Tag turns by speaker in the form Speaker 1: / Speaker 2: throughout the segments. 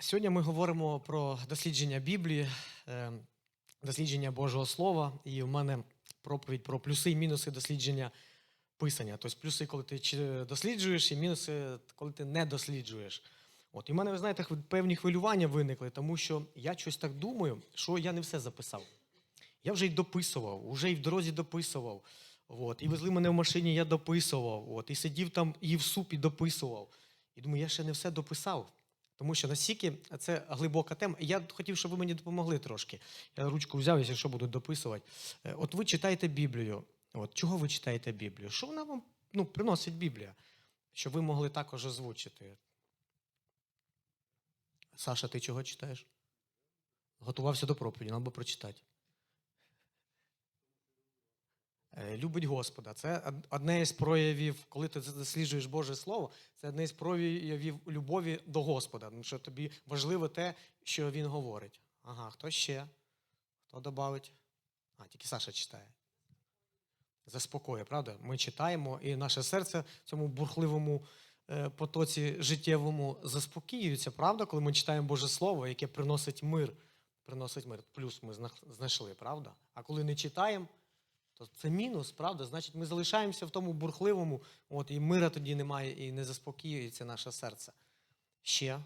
Speaker 1: Сьогодні ми говоримо про дослідження Біблії, е, дослідження Божого Слова. І в мене проповідь про плюси і мінуси дослідження писання. Тобто плюси, коли ти досліджуєш, і мінуси, коли ти не досліджуєш. От, і в мене, ви знаєте, певні хвилювання виникли, тому що я щось так думаю, що я не все записав. Я вже й дописував, вже й в дорозі дописував. От, і везли мене в машині, я дописував. От, і сидів там і в супі дописував. І думаю, я ще не все дописав. Тому що настільки це глибока тема. Я хотів, щоб ви мені допомогли трошки. Я ручку взяв, якщо що буду дописувати. Е, От ви читаєте Біблію. От чого ви читаєте Біблію? Що вона вам ну, приносить Біблія? Щоб ви могли також озвучити. Саша, ти чого читаєш? Готувався до проповіді, треба прочитати. Е, Любить Господа. Це одне із проявів, коли ти досліджуєш Боже Слово, це одне із проявів любові до Господа. Тому що тобі важливо те, що Він говорить. Ага, хто ще? Хто додавить? А, тільки Саша читає. Заспокоює, правда? Ми читаємо, і наше серце в цьому бурхливому е, потоці життєвому заспокоюється, правда, коли ми читаємо Боже Слово, яке приносить мир. Приносить мир. Плюс ми знайшли, правда? А коли не читаємо, то це мінус, правда? Значить, ми залишаємося в тому бурхливому, от, і мира тоді немає, і не заспокоюється наше серце. Ще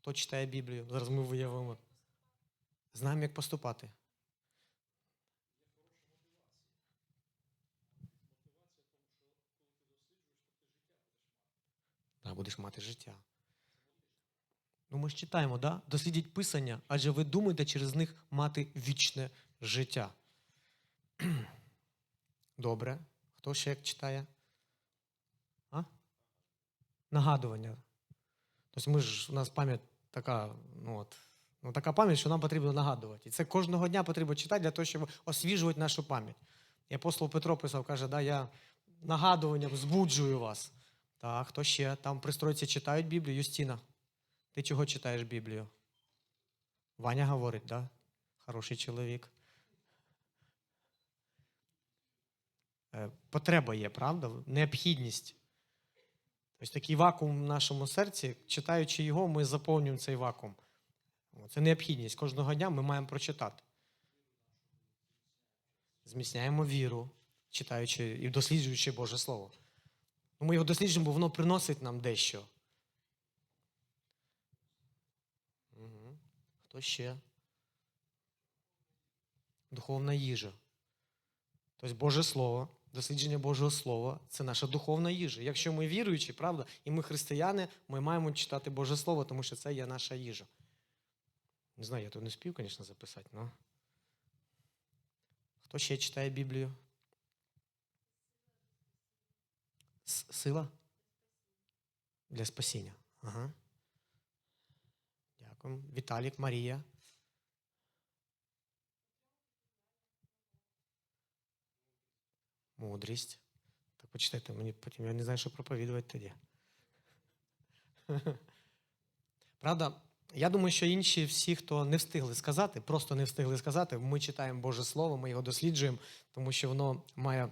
Speaker 1: хто читає Біблію? Зараз ми виявимо. Знаємо, як поступати. Так, будеш мати життя. Ну, ми ж читаємо, да? дослідіть Писання, адже ви думаєте через них мати вічне життя. Добре. Хто ще як читає? А? Нагадування. Тобто ми ж, у нас пам'ять така, ну от, ну така пам'ять, що нам потрібно нагадувати. І це кожного дня потрібно читати для того, щоб освіжувати нашу пам'ять. І апостол Петро писав, каже, да, я нагадуванням збуджую вас. Так, хто ще? Там пристройці читають Біблію. Юстіна, ти чого читаєш Біблію? Ваня говорить, да? Хороший чоловік. Потреба є, правда? Необхідність. Ось такий вакуум в нашому серці, читаючи його, ми заповнюємо цей вакуум. Це необхідність. Кожного дня ми маємо прочитати. Зміцняємо віру, читаючи і досліджуючи Боже Слово. Ну, Ми його досліджуємо, бо воно приносить нам дещо. Угу. Хто ще? Духовна їжа. Тобто Боже Слово, дослідження Божого Слова це наша духовна їжа. Якщо ми віруючі, правда, і ми християни, ми маємо читати Боже Слово, тому що це є наша їжа. Не знаю, я тут не спів, звісно, записати, але. Хто ще читає Біблію? Сила? Для спасіння. Ага. Дякую. Віталік, Марія. Мудрість. Так почитайте, мені потім я не знаю, що проповідувати тоді. Правда, я думаю, що інші всі, хто не встигли сказати, просто не встигли сказати, ми читаємо Боже Слово, ми його досліджуємо, тому що воно має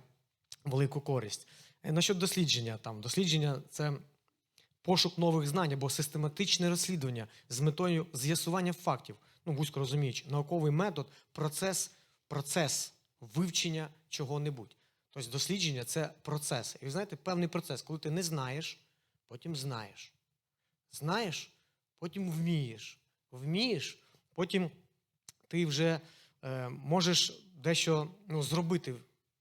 Speaker 1: велику користь. Е, Насчет дослідження, там дослідження це пошук нових знань або систематичне розслідування з метою з'ясування фактів, ну, вузько розуміючи, науковий метод, процес, процес вивчення чого-небудь. Тобто дослідження це процес. І ви знаєте, певний процес, коли ти не знаєш, потім знаєш. Знаєш, потім вмієш. Вмієш, потім ти вже е, можеш дещо ну, зробити.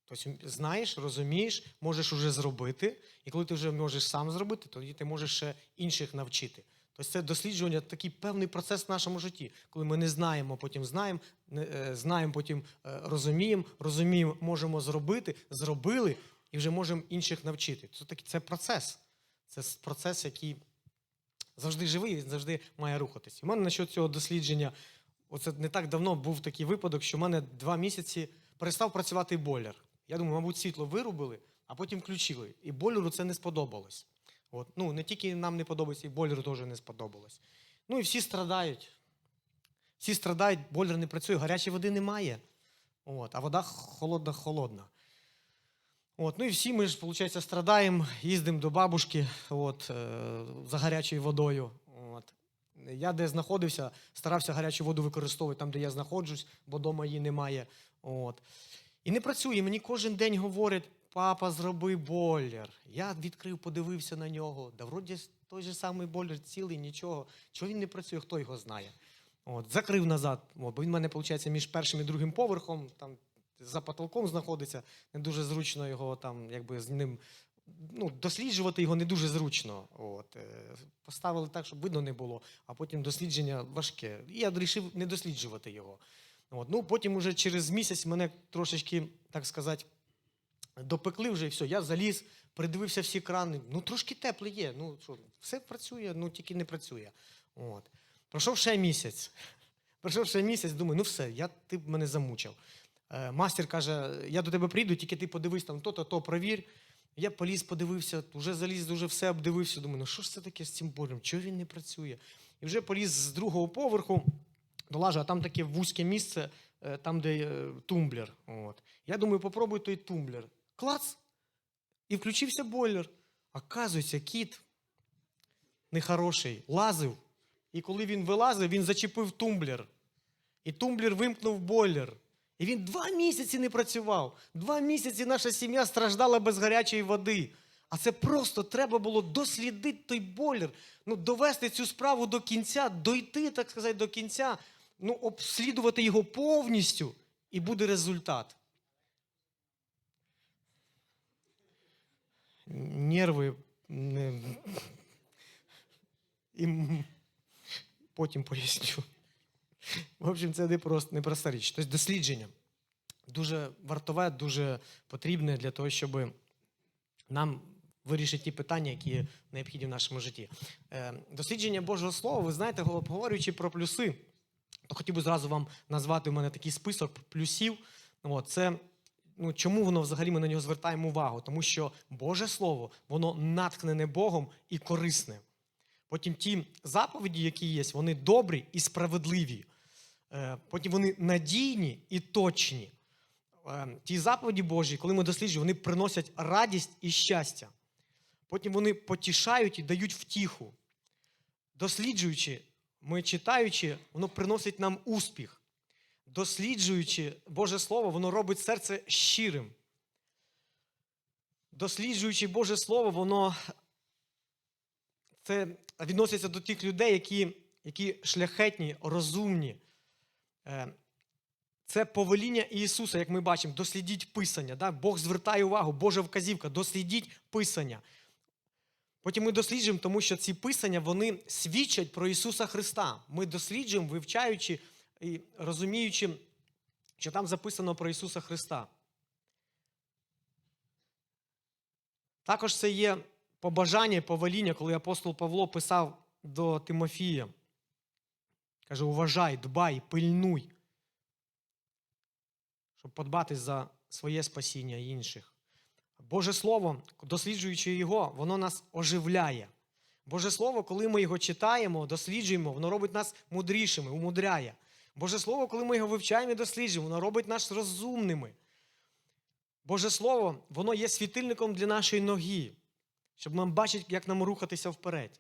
Speaker 1: Тобто знаєш, розумієш, можеш вже зробити, і коли ти вже можеш сам зробити, тоді ти можеш ще інших навчити. Тобто це досліджування такий певний процес в нашому житті, коли ми не знаємо, потім знаємо, не, е, знаємо, потім е, розуміємо, розуміємо, можемо зробити, зробили і вже можемо інших навчити. Це такий це процес. Це процес, який завжди живий, він завжди має рухатись. У мене насчет цього дослідження, оце не так давно був такий випадок, що в мене два місяці перестав працювати бойлер. Я думаю, мабуть, світло вирубили, а потім включили. І бойлеру це не сподобалось. От. Ну, не тільки нам не подобається, і бойлеру теж не сподобалось. Ну і всі страдають. Всі страдають, бойлер не працює, гарячої води немає. От, а вода холодна-холодна. От, ну і всі ми ж, виходить, страдаємо, їздимо до бабушки от, е, за гарячою водою. От. Я де знаходився, старався гарячу воду використовувати там, де я знаходжусь, бо вдома її немає. От. І не працює. Мені кожен день говорять, папа, зроби бойлер. Я відкрив, подивився на нього. Да вроді той же самий бойлер, цілий, нічого. Чого він не працює, хто його знає. От, закрив назад, бо він в мене, виходить, між першим і другим поверхом, там за потолком знаходиться. Не дуже зручно його там, якби з ним. Ну, досліджувати його не дуже зручно. От, е, поставили так, щоб видно не було, а потім дослідження важке. І я вирішив не досліджувати його. От, ну, потім уже через місяць мене трошечки, так сказати, допекли вже і все. Я заліз, придивився всі крани. Ну, трошки тепле є. Ну, що, все працює, ну тільки не працює. От. Пройшов ще місяць. Пройшов ще місяць, думаю, ну все, я, ти мене замучив. Е, мастер каже: я до тебе прийду, тільки ти подивись там то-то, то провір. Я поліз, подивився, вже заліз, вже все обдивився. Думаю, ну що ж це таке з цим болем? Чого він не працює? І вже поліз з другого поверху, долажу, а там таке вузьке місце, е, там, де е, тумблер. От. Я думаю, попробуй той тумблер. Клац! І включився бойлер. Оказується, кіт нехороший, лазив. І коли він вилазив, він зачепив тумблер. І тумблер вимкнув бойлер. І він два місяці не працював. Два місяці наша сім'я страждала без гарячої води. А це просто треба було дослідити той бойлер, ну, довести цю справу до кінця, дойти, так сказати, до кінця, ну, обслідувати його повністю, і буде результат. Нерви не... І потім поясню. В общем, це не просто непроста річ. Тобто дослідження дуже вартове, дуже потрібне для того, щоб нам вирішити ті питання, які необхідні в нашому житті. Е, Дослідження Божого Слова, ви знаєте, говорячи про плюси, то хотів би зразу вам назвати у мене такий список плюсів. Це ну, чому воно взагалі ми на нього звертаємо увагу? Тому що Боже Слово, воно наткнене Богом і корисне. Потім ті заповіді, які є, вони добрі і справедливі. Е, Потім вони надійні і точні. Е, Ті заповіді Божі, коли ми досліджуємо, вони приносять радість і щастя. Потім вони потішають і дають втіху. Досліджуючи, ми читаючи, воно приносить нам успіх. Досліджуючи Боже Слово, воно робить серце щирим. Досліджуючи Боже Слово, воно це відноситься до тих людей, які, які шляхетні, розумні. Е, Це повеління Ісуса, як ми бачимо, дослідіть Писання. Да? Бог звертає увагу, Божа вказівка, дослідіть Писання. Потім ми досліджуємо, тому що ці писання вони свідчать про Ісуса Христа. Ми досліджуємо, вивчаючи і розуміючи, що там записано про Ісуса Христа. Також це є побажання і повеління, коли апостол Павло писав до Тимофія. Каже: уважай, дбай, пильнуй, щоб подбати за своє спасіння інших. Боже Слово, досліджуючи його, воно нас оживляє. Боже Слово, коли ми його читаємо, досліджуємо, воно робить нас мудрішими, умудряє. Боже Слово, коли ми його вивчаємо і досліджуємо, воно робить нас розумними. Боже Слово, воно є світильником для нашої ноги, щоб нам бачити, як нам рухатися вперед.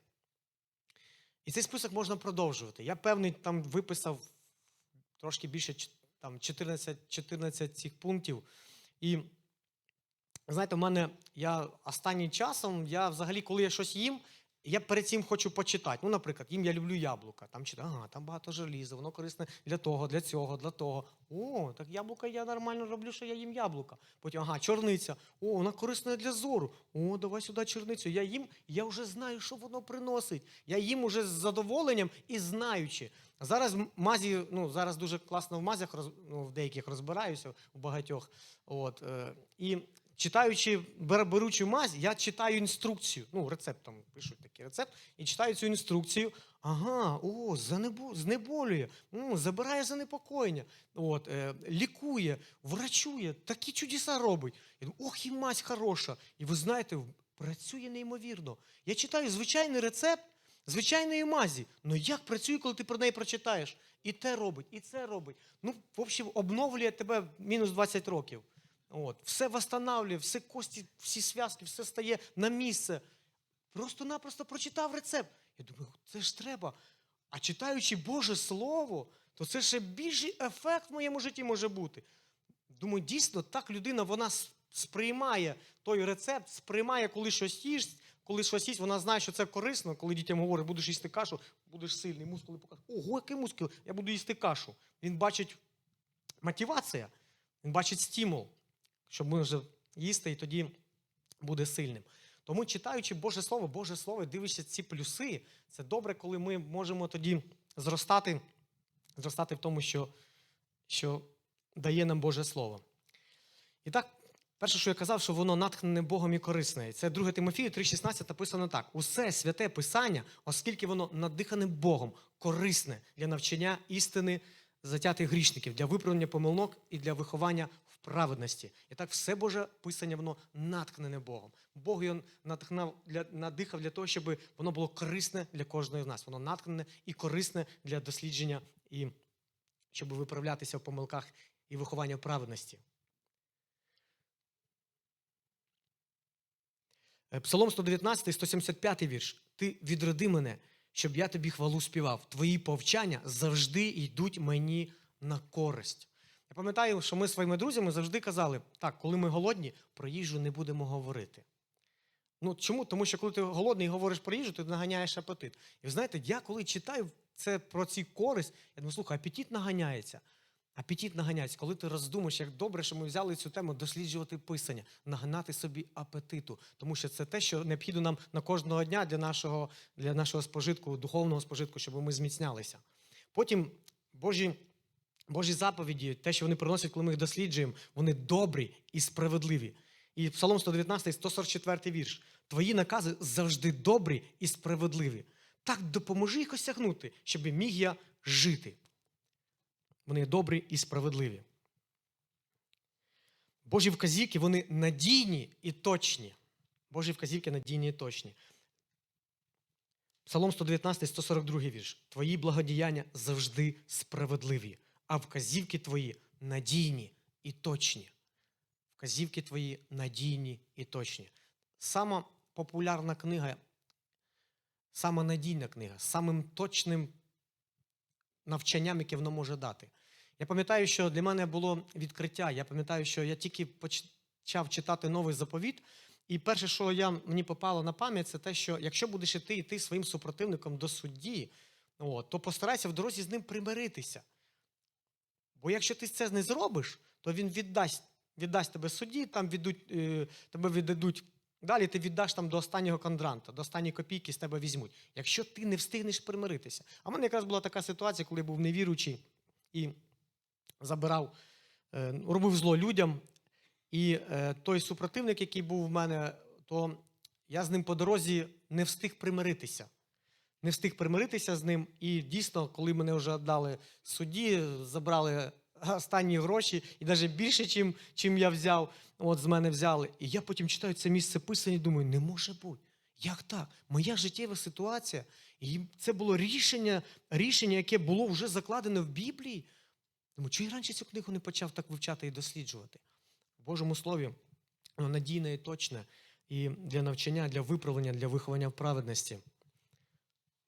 Speaker 1: І цей список можна продовжувати. Я певний там виписав трошки більше там, 14, 14 цих пунктів. І знаєте, у мене я останнім часом, я взагалі, коли я щось їм, я перед цим хочу почитати. Ну, наприклад, їм я люблю яблука. Там читаю, ага, там багато желіза, воно корисне для того, для цього, для того. О, так яблука я нормально роблю, що я їм яблука. Потім, ага, чорниця. О, вона корисна для зору. О, давай сюди чорницю. Я їм, я вже знаю, що воно приносить. Я їм уже з задоволенням і знаючи. Зараз мазі, ну зараз дуже класно в мазях, роз, ну, в деяких розбираюся, в багатьох. От, е, і читаючи, беручи мазь, я читаю інструкцію. Ну, рецепт там пишуть такий рецепт, і читаю цю інструкцію. Ага, о, занебо, знеболює, м, забирає занепокоєння, от, е, лікує, врачує, такі чудеса робить. Я думаю, ох, і мазь хороша. І ви знаєте, працює неймовірно. Я читаю звичайний рецепт звичайної мазі. Ну як працює, коли ти про неї прочитаєш? І те робить, і це робить. Ну, в общем, обновлює тебе мінус 20 років. От. Все восстанавлює, все кості, всі зв'язки, все стає на місце. Просто-напросто прочитав рецепт. Я думаю, це ж треба. А читаючи Боже Слово, то це ще більший ефект в моєму житті може бути. Думаю, дійсно, так людина вона сприймає той рецепт, сприймає, коли щось їсть, коли щось їсть, вона знає, що це корисно. Коли дітям говорять, будеш їсти кашу, будеш сильний, мускули покажуть. Ого, який мускул, я буду їсти кашу. Він бачить мотивація, він бачить стимул, щоб може їсти і тоді буде сильним. Тому, читаючи Боже Слово, Боже Слово, дивишся ці плюси, це добре, коли ми можемо тоді зростати, зростати в тому, що, що дає нам Боже Слово. І так, перше, що я казав, що воно натхнене Богом і корисне. Це 2 Тимофію 3,16 написано так: усе святе Писання, оскільки воно надихане Богом, корисне для навчання істини затятих грішників, для виправлення помилок і для виховання праведності. І так, все Боже Писання, воно натхнене Богом. Бог його натхнав для, надихав для того, щоб воно було корисне для кожного з нас. Воно натхнене і корисне для дослідження, і щоб виправлятися в помилках і виховання праведності. Е, Псалом 119, 175 вірш. Ти відроди мене, щоб я тобі хвалу співав. Твої повчання завжди йдуть мені на користь. Я пам'ятаю, що ми своїми друзями завжди казали: так, коли ми голодні, про їжу не будемо говорити. Ну чому? Тому що коли ти голодний і говориш про їжу, ти наганяєш апетит. І ви знаєте, я коли читаю це про ці користь, я думаю, слухай, апетит наганяється. Апетит наганяється, коли ти роздумаєш, як добре, що ми взяли цю тему досліджувати писання, нагнати собі апетиту, тому що це те, що необхідно нам на кожного дня для нашого, для нашого спожитку, духовного спожитку, щоб ми зміцнялися. Потім Божі, Божі заповіді, те, що вони приносять, коли ми їх досліджуємо, вони добрі і справедливі. І Псалом 119, 144 вірш. Твої накази завжди добрі і справедливі. Так допоможи їх осягнути, щоб міг я жити. Вони добрі і справедливі. Божі вказівки, вони надійні і точні. Божі вказівки надійні і точні. Псалом 119, 142 вірш. Твої благодіяння завжди справедливі, а вказівки твої надійні і точні. Вказівки твої надійні і точні. Сама популярна книга, сама надійна книга, самим точним навчанням, яке воно може дати. Я пам'ятаю, що для мене було відкриття. Я пам'ятаю, що я тільки почав читати новий заповіт, і перше, що я, мені попало на пам'ять, це те, що якщо будеш іти йти своїм супротивником до судді, от, то постарайся в дорозі з ним примиритися. Бо якщо ти це не зробиш, то він віддасть, віддасть тебе судді, там віддуть, е, тебе віддадуть. Далі ти віддаш там до останнього кондранта, до останньої копійки з тебе візьмуть. Якщо ти не встигнеш примиритися. А в мене якраз була така ситуація, коли я був невіруючий і забирав, е, робив зло людям. І е, той супротивник, який був в мене, то я з ним по дорозі не встиг примиритися. Не встиг примиритися з ним. І дійсно, коли мене вже віддали судді, забрали останні гроші, і навіть більше, чим, чим я взяв, от з мене взяли. І я потім читаю це місце писання і думаю, не може бути. Як так? Моя життєва ситуація. І це було рішення, рішення, яке було вже закладене в Біблії. Думаю, чого я раніше цю книгу не почав так вивчати і досліджувати? В Божому Слові воно надійне і точне. І для навчання, для виправлення, для виховання в праведності.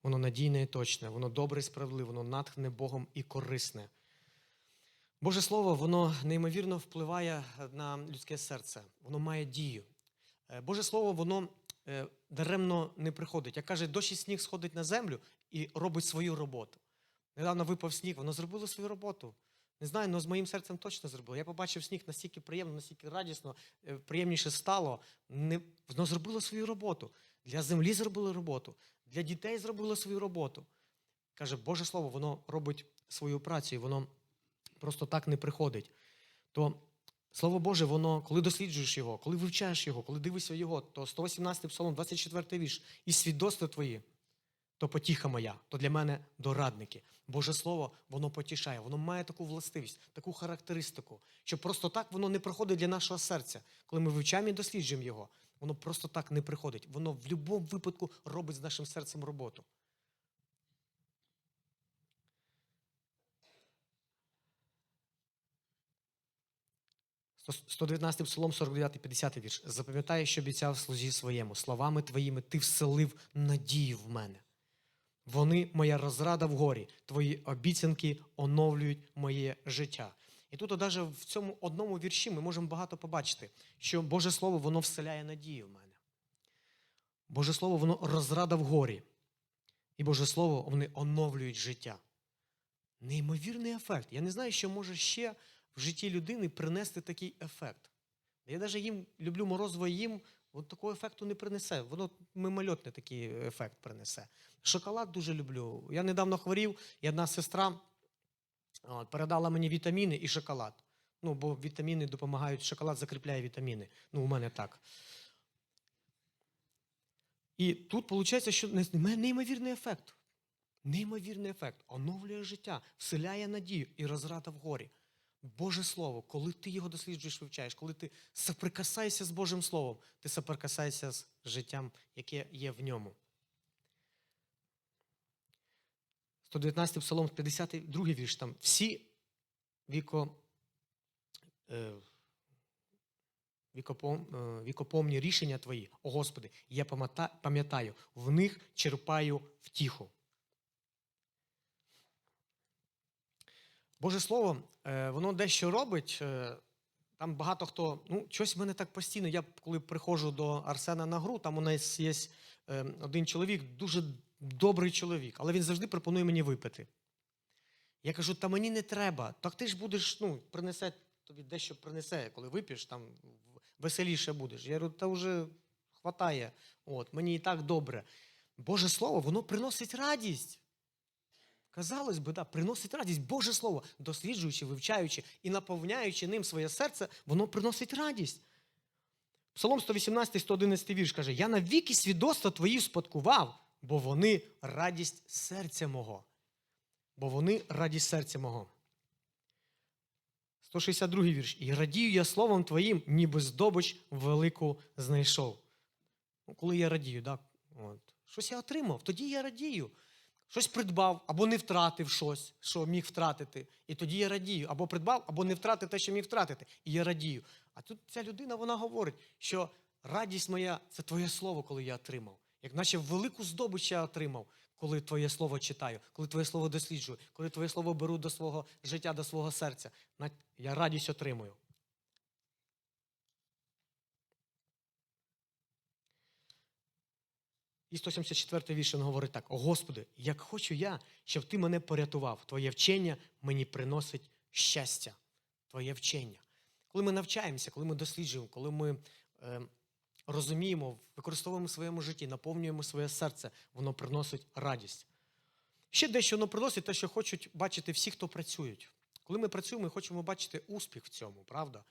Speaker 1: Воно надійне і точне, воно добре і справедливе, воно натхне Богом і корисне. Боже Слово, воно неймовірно впливає на людське серце, воно має дію. Е, Боже Слово, воно е, даремно не приходить. Як каже, дощ і сніг сходить на землю і робить свою роботу. Недавно випав сніг, воно зробило свою роботу. Не знаю, але з моїм серцем точно зробило. Я побачив сніг настільки приємно, настільки радісно, е, приємніше стало. Не, воно зробило свою роботу. Для землі зробило роботу, для дітей зробило свою роботу. Каже, Боже Слово, воно робить свою працю, і воно просто так не приходить. То Слово Боже, воно, коли досліджуєш його, коли вивчаєш його, коли дивишся його, то 118 псалом, 24 вірш, і свідоцтва твої, то потіха моя, то для мене дорадники. Боже Слово, воно потішає, воно має таку властивість, таку характеристику, що просто так воно не проходить для нашого серця. Коли ми вивчаємо і досліджуємо його, воно просто так не приходить. Воно в будь-якому випадку робить з нашим серцем роботу. Сто- 119 псалом, 49, 50 вірш. Запам'ятай, що обіцяв слузі своєму. Словами твоїми ти вселив надію в мене. Вони моя розрада в горі. Твої обіцянки оновлюють моє життя. І тут, навіть в цьому одному вірші, ми можемо багато побачити, що Боже Слово воно вселяє надію в мене. Боже Слово, воно розрада в горі. І Боже Слово, вони оновлюють життя. Неймовірний ефект. Я не знаю, що може ще в житті людини принести такий ефект. Я навіть їм люблю морозиво їм, от такого ефекту не принесе. Воно мимольотний такий ефект принесе. Шоколад дуже люблю. Я недавно хворів, і одна сестра от, передала мені вітаміни і шоколад. Ну, бо вітаміни допомагають, шоколад закріпляє вітаміни. Ну, у мене так. І тут виходить, що неймовірний ефект. Неймовірний ефект. Оновлює життя, вселяє надію і розрада вгорі. Боже Слово, коли ти його досліджуєш, вивчаєш, коли ти соприкасаєшся з Божим Словом, ти соприкасаєшся з життям, яке є в ньому. 119 псалом, 52 вірш там. Всі віко, е, вікопом, е, вікопомні рішення твої, о Господи, я пам'ятаю, в них черпаю втіху. Боже Слово, е, воно дещо робить. е, Там багато хто, ну, щось в мене так постійно. Я коли приходжу до Арсена на гру, там у нас є е, один чоловік, дуже добрий чоловік, але він завжди пропонує мені випити. Я кажу, та мені не треба. Так ти ж будеш, ну, принесе тобі дещо принесе, коли вип'єш, там веселіше будеш. Я говорю, та вже хватає. От, мені і так добре. Боже Слово, воно приносить радість. Казалось би, да, приносить радість Боже Слово, досліджуючи, вивчаючи і наповняючи ним своє серце, воно приносить радість. Псалом 118, 111 вірш каже: Я навіки свідоцтва твої спадкував, бо вони радість серця мого. Бо вони радість серця мого. 162 вірш. І радію я словом твоїм, ніби здобич велику знайшов. Ну, коли я радію, так? От. Щось я отримав, тоді я радію. Щось придбав або не втратив щось, що міг втратити. І тоді я радію. Або придбав, або не втратив те, що міг втратити. І я радію. А тут ця людина вона говорить, що радість моя це твоє слово, коли я отримав. Як наче велику здобич я отримав, коли твоє слово читаю, коли твоє слово досліджую, коли твоє слово беру до свого життя, до свого серця. Я радість отримую. І 174 вірш він говорить так: Господи, як хочу я, щоб ти мене порятував. Твоє вчення мені приносить щастя. Твоє вчення. Коли ми навчаємося, коли ми досліджуємо, коли ми е, розуміємо, використовуємо в своєму житті, наповнюємо своє серце, воно приносить радість. Ще дещо воно приносить те, що хочуть бачити всі, хто працюють. Коли ми працюємо, ми хочемо бачити успіх в цьому, правда?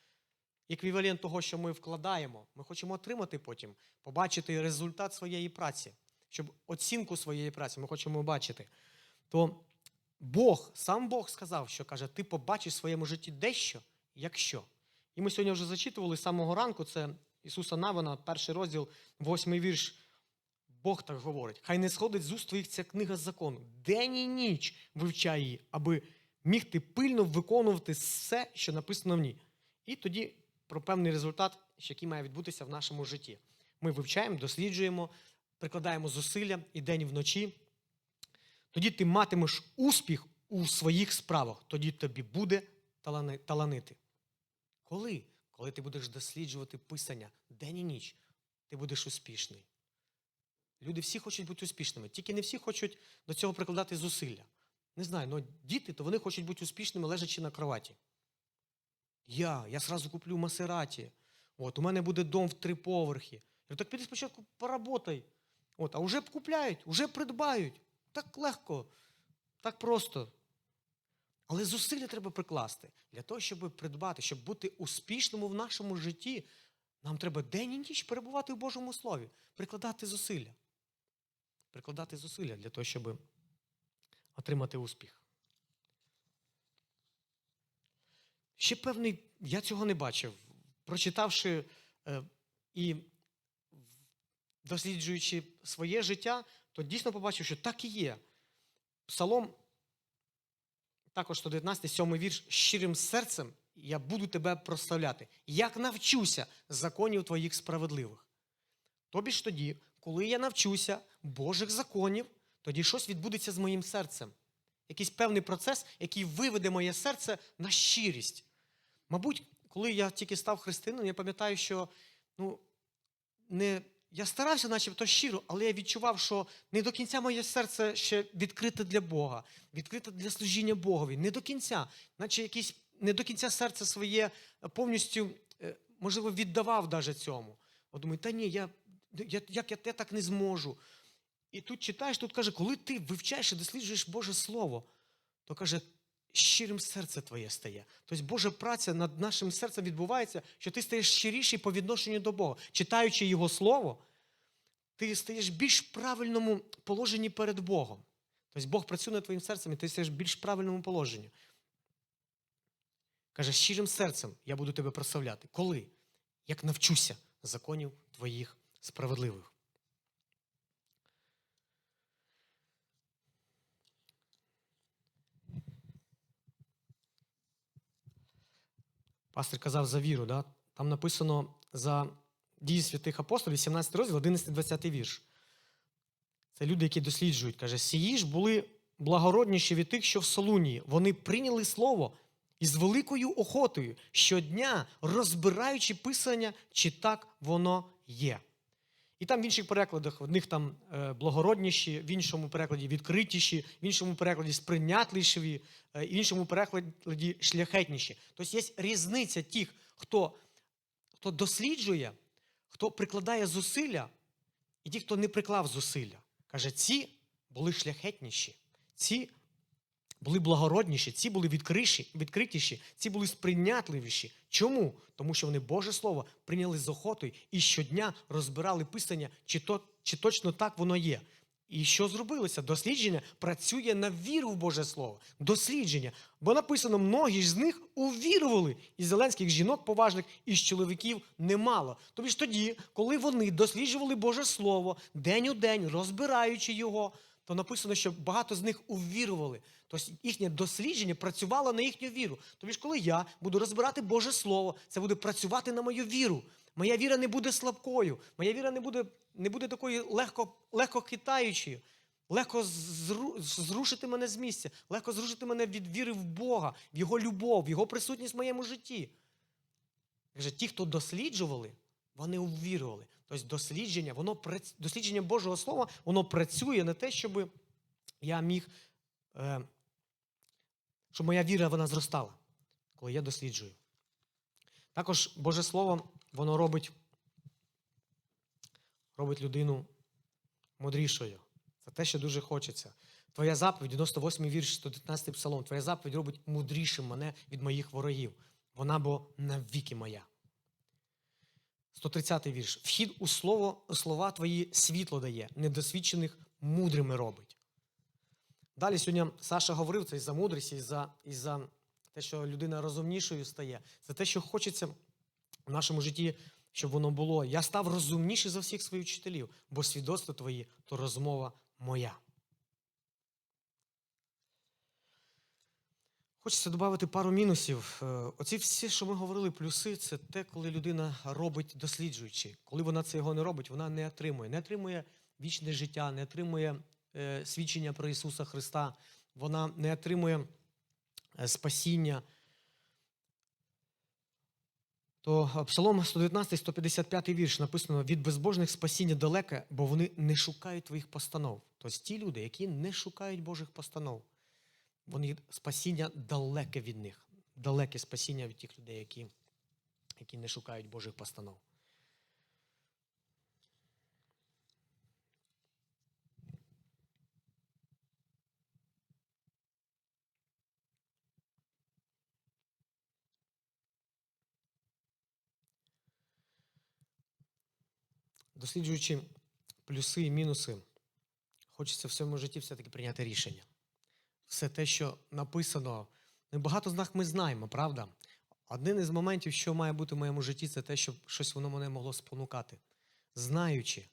Speaker 1: Еквівалент того, що ми вкладаємо, ми хочемо отримати потім, побачити результат своєї праці, щоб оцінку своєї праці ми хочемо бачити. То Бог, сам Бог сказав, що каже, ти побачиш в своєму житті дещо, якщо. І ми сьогодні вже зачитували з самого ранку, це Ісуса Навина, перший розділ, восьмий вірш. Бог так говорить: хай не сходить з уст твоїх ця книга закону. День і ніч вивчай її, аби міг ти пильно виконувати все, що написано в ній. І тоді про певний результат, який має відбутися в нашому житті. Ми вивчаємо, досліджуємо, прикладаємо зусилля і день і вночі. Тоді ти матимеш успіх у своїх справах, тоді тобі буде таланити. Коли? Коли ти будеш досліджувати писання день і ніч, ти будеш успішний. Люди всі хочуть бути успішними, тільки не всі хочуть до цього прикладати зусилля. Не знаю, але діти, то вони хочуть бути успішними, лежачи на кроваті. Я, я сразу куплю Масераті. От, у мене буде дом в три поверхи. Я так піди спочатку поработай. От, а вже купляють, вже придбають. Так легко, так просто. Але зусилля треба прикласти. Для того, щоб придбати, щоб бути успішними в нашому житті, нам треба день і ніч перебувати в Божому Слові, прикладати зусилля. Прикладати зусилля для того, щоб отримати успіх. Ще певний, я цього не бачив. Прочитавши е, і досліджуючи своє життя, то дійсно побачив, що так і є. Псалом, також 119, 7 вірш, щирим серцем я буду тебе прославляти, як навчуся законів твоїх справедливих. Тобі ж тоді, коли я навчуся Божих законів, тоді щось відбудеться з моїм серцем. Якийсь певний процес, який виведе моє серце на щирість. Мабуть, коли я тільки став християнином, я пам'ятаю, що ну, не, я старався, начебто щиро, але я відчував, що не до кінця моє серце ще відкрите для Бога, відкрите для служіння Богові. Не до кінця, наче якийсь не до кінця серце своє повністю, е, можливо, віддавав даже цьому. От думаю, та ні, я, я, як я, я так не зможу. І тут читаєш, тут каже, коли ти вивчаєш і досліджуєш Боже Слово, то каже, щирим серце твоє стає. Тобто Божа праця над нашим серцем відбувається, що ти стаєш щиріший по відношенню до Бога. Читаючи Його Слово, ти стаєш більш правильному положенні перед Богом. Тобто Бог працює над твоїм серцем, і ти стаєш більш правильному положенні. Каже, щирим серцем я буду тебе прославляти. Коли? Як навчуся законів твоїх справедливих. Пастор казав за віру, да? там написано за дії святих апостолів, 17 розділ, 11-20 вірш. Це люди, які досліджують. Каже, сії ж були благородніші від тих, що в Солунії. Вони прийняли слово із великою охотою щодня, розбираючи писання, чи так воно є. І там в інших перекладах в них там е, благородніші, в іншому перекладі відкритіші, в іншому перекладі сприйнятліші, е, в іншому перекладі шляхетніші. Тобто є різниця тих, хто, хто досліджує, хто прикладає зусилля, і ті, хто не приклав зусилля. Каже, ці були шляхетніші, ці були благородніші, ці були відкриші, відкритіші, ці були сприйнятливіші. Чому? Тому що вони Боже Слово прийняли з охотою і щодня розбирали писання, чи, то, чи точно так воно є. І що зробилося? Дослідження працює на віру в Боже Слово. Дослідження. Бо написано, многі з них увірували. І зеленських жінок поважних, і з чоловіків немало. Тобто ж тоді, коли вони досліджували Боже Слово день у день, розбираючи його, то написано, що багато з них увірували. Їхнє дослідження працювало на їхню віру. Тобто, ж коли я буду розбирати Боже Слово, це буде працювати на мою віру. Моя віра не буде слабкою, моя віра не буде не буде такою легко легко хитаючою, легко зру, зрушити мене з місця, легко зрушити мене від віри в Бога, в Його любов, в Його присутність в моєму житті. Каже, ті, хто досліджували, вони увірували. Тобто дослідження, воно дослідження Божого Слова, воно працює на те, щоб я міг, е, щоб моя віра вона зростала, коли я досліджую. Також Боже Слово, воно робить, робить людину мудрішою. Це те, що дуже хочеться. Твоя заповідь, 98 вірш, 119 псалом, твоя заповідь робить мудрішим мене від моїх ворогів. Вона бо навіки моя. 130 вірш. Вхід у слово, у слова твої світло дає, недосвідчених мудрими робить. Далі сьогодні Саша говорив це і за мудрість, і за, і за те, що людина розумнішою стає. Це те, що хочеться в нашому житті, щоб воно було. Я став розумніший за всіх своїх вчителів, бо свідоцтво твої то розмова моя. Хочеться додати пару мінусів. Е, Оці всі, що ми говорили, плюси, це те, коли людина робить досліджуючи. Коли вона це його не робить, вона не отримує. Не отримує вічне життя, не отримує свідчення про Ісуса Христа, вона не отримує е, спасіння. То Псалом 119, 155 вірш написано: від безбожних спасіння далеке, бо вони не шукають твоїх постанов. Тобто ті люди, які не шукають Божих постанов. Вони спасіння далеке від них, далеке спасіння від тих людей, які, які не шукають Божих постанов. Досліджуючи плюси і мінуси, хочеться в своєму житті все-таки прийняти рішення все те, що написано. Ну, багато з нас ми знаємо, правда? Один із моментів, що має бути в моєму житті, це те, щоб щось воно мене могло спонукати. Знаючи,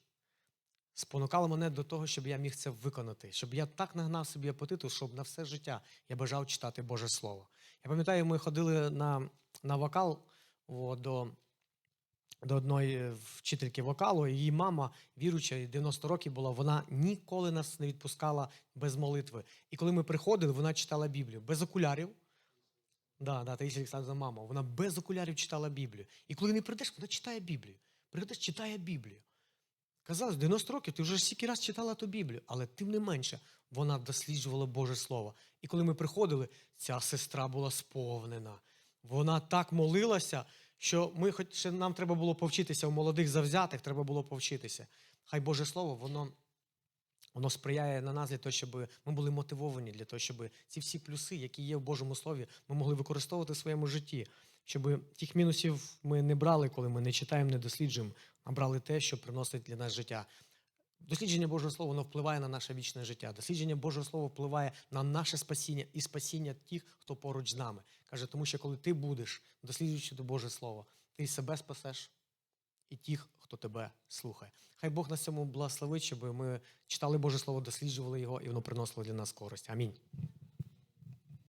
Speaker 1: спонукало мене до того, щоб я міг це виконати, щоб я так нагнав собі апетиту, щоб на все життя я бажав читати Боже Слово. Я пам'ятаю, ми ходили на на вокал о, до до одної вчительки вокалу. Її мама, віруча, 90 років була, вона ніколи нас не відпускала без молитви. І коли ми приходили, вона читала Біблію без окулярів. Да, да, Таїсія Олександровна мама. Вона без окулярів читала Біблію. І коли не прийдеш, вона читає Біблію. Приходиш, читає Біблію. Казалось, 90 років ти вже стільки раз читала ту Біблію, але тим не менше вона досліджувала Боже Слово. І коли ми приходили, ця сестра була сповнена. Вона так молилася, що ми, хоч нам треба було повчитися у молодих завзятих, треба було повчитися. Хай Боже Слово, воно, воно сприяє на нас для того, щоб ми були мотивовані, для того, щоб ці всі плюси, які є в Божому Слові, ми могли використовувати в своєму житті. Щоб тих мінусів ми не брали, коли ми не читаємо, не досліджуємо, а брали те, що приносить для нас життя. Дослідження Божого Слова воно впливає на наше вічне життя. Дослідження Божого Слова впливає на наше спасіння і спасіння тих, хто поруч з нами. Каже, тому що коли ти будеш досліджуючи до Боже Слово, ти і себе спасеш, і тих, хто тебе слухає. Хай Бог на цьому благословить, щоб ми читали Боже Слово, досліджували його, і воно приносило для нас користь. Амінь.